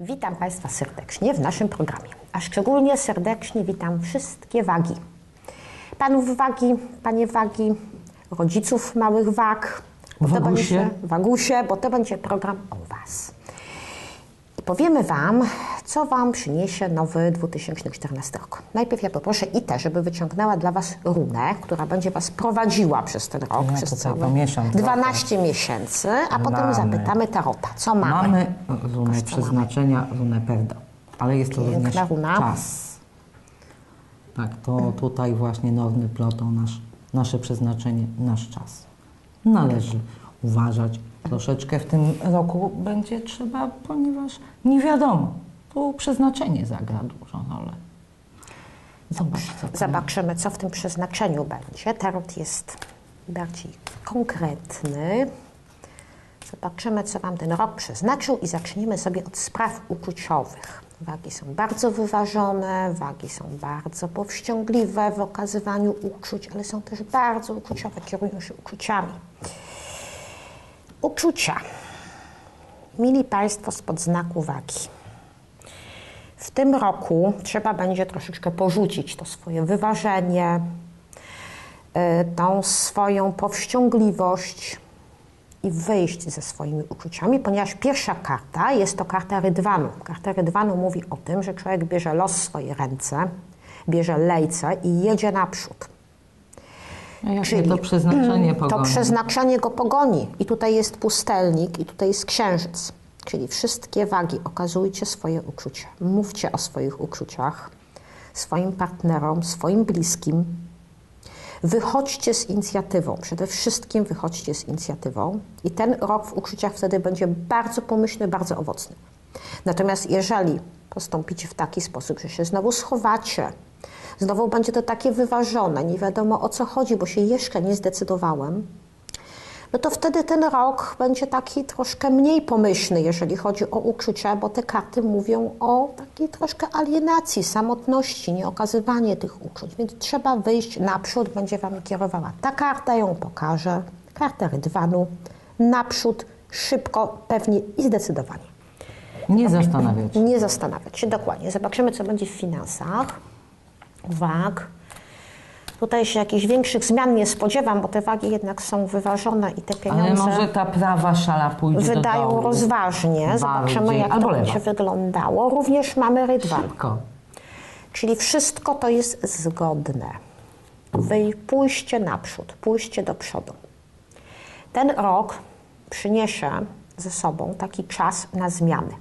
Witam Państwa serdecznie w naszym programie, a szczególnie serdecznie witam wszystkie wagi. Panów wagi, panie wagi, rodziców małych wag, bo to Wagusie. będzie, wagusie, bo to będzie program o Was. Powiemy Wam, co Wam przyniesie nowy 2014 rok. Najpierw ja poproszę Itę, żeby wyciągnęła dla Was runę, która będzie Was prowadziła przez ten rok, Ja przez cały trochę. 12 miesięcy, a potem Mamy. zapytamy Tarota, co mamy. Mamy runę przeznaczenia, runę Perda, ale jest to Piękna również runa. czas. Tak, to tutaj właśnie normy plotą nasz, nasze przeznaczenie, nasz czas. Należy uważać. Troszeczkę w tym roku będzie trzeba, ponieważ nie wiadomo, tu przeznaczenie zagra dużą rolę. Zobacz, co. Zobaczymy, co w tym przeznaczeniu będzie. Tarot jest bardziej konkretny. Zobaczymy, co Wam ten rok przeznaczył i zaczniemy sobie od spraw uczuciowych. Wagi są bardzo wyważone, wagi są bardzo powściągliwe w okazywaniu uczuć, ale są też bardzo uczuciowe, kierują się uczuciami. Uczucia. Mili Państwo spod znaku wagi. W tym roku trzeba będzie troszeczkę porzucić to swoje wyważenie, y, tą swoją powściągliwość i wyjść ze swoimi uczuciami, ponieważ pierwsza karta jest to karta rydwanu. Karta rydwanu mówi o tym, że człowiek bierze los w swoje ręce, bierze lejce i jedzie naprzód. Czyli- to przeznaczenie To pogoni? przeznaczenie go pogoni. I tutaj jest pustelnik, i tutaj jest księżyc. Czyli wszystkie wagi, okazujcie swoje uczucia. Mówcie o swoich uczuciach swoim partnerom, swoim bliskim. Wychodźcie z inicjatywą. Przede wszystkim wychodźcie z inicjatywą. I ten rok w uczuciach wtedy będzie bardzo pomyślny, bardzo owocny. Natomiast jeżeli postąpicie w taki sposób, że się znowu schowacie, znowu będzie to takie wyważone, nie wiadomo o co chodzi, bo się jeszcze nie zdecydowałem, no to wtedy ten rok będzie taki troszkę mniej pomyślny, jeżeli chodzi o uczucia, bo te karty mówią o takiej troszkę alienacji, samotności, nieokazywanie tych uczuć. Więc trzeba wyjść naprzód, będzie Wam kierowała. Ta karta ją pokaże, karta rydwanu, naprzód, szybko, pewnie i zdecydowanie. Nie zastanawiać. Nie zastanawiać się, dokładnie. Zobaczymy, co będzie w finansach. Wag. Tutaj się jakichś większych zmian nie spodziewam, bo te wagi jednak są wyważone i te Ale pieniądze może ta prawa szala pójdzie do wydają dołu. rozważnie. Zobaczymy, jak Albo to będzie wyglądało. Również mamy rydwan, Szybko. czyli wszystko to jest zgodne. Wy pójście naprzód, pójście do przodu. Ten rok przyniesie ze sobą taki czas na zmiany.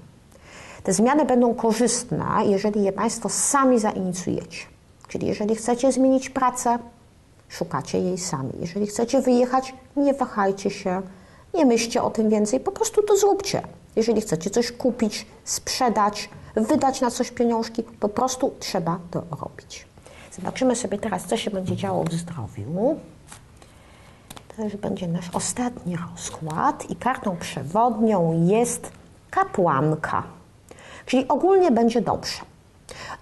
Te zmiany będą korzystne, jeżeli je Państwo sami zainicjujecie. Czyli jeżeli chcecie zmienić pracę, szukacie jej sami. Jeżeli chcecie wyjechać, nie wahajcie się, nie myślcie o tym więcej, po prostu to zróbcie. Jeżeli chcecie coś kupić, sprzedać, wydać na coś pieniążki, po prostu trzeba to robić. Zobaczymy sobie teraz, co się będzie działo w zdrowiu. To już będzie nasz ostatni rozkład i kartą przewodnią jest kapłanka. Czyli ogólnie będzie dobrze.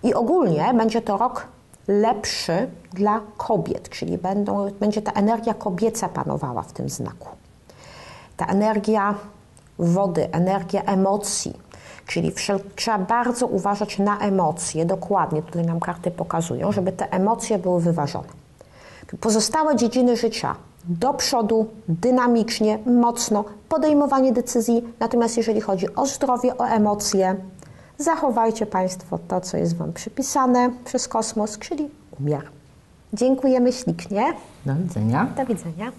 I ogólnie będzie to rok lepszy dla kobiet, czyli będą, będzie ta energia kobieca panowała w tym znaku. Ta energia wody, energia emocji, czyli wszel- trzeba bardzo uważać na emocje, dokładnie tutaj nam karty pokazują, żeby te emocje były wyważone. Pozostałe dziedziny życia do przodu, dynamicznie, mocno, podejmowanie decyzji. Natomiast jeżeli chodzi o zdrowie, o emocje, zachowajcie Państwo to, co jest Wam przypisane przez kosmos, czyli umiar. Dziękujemy ślicznie. Do widzenia. Do widzenia.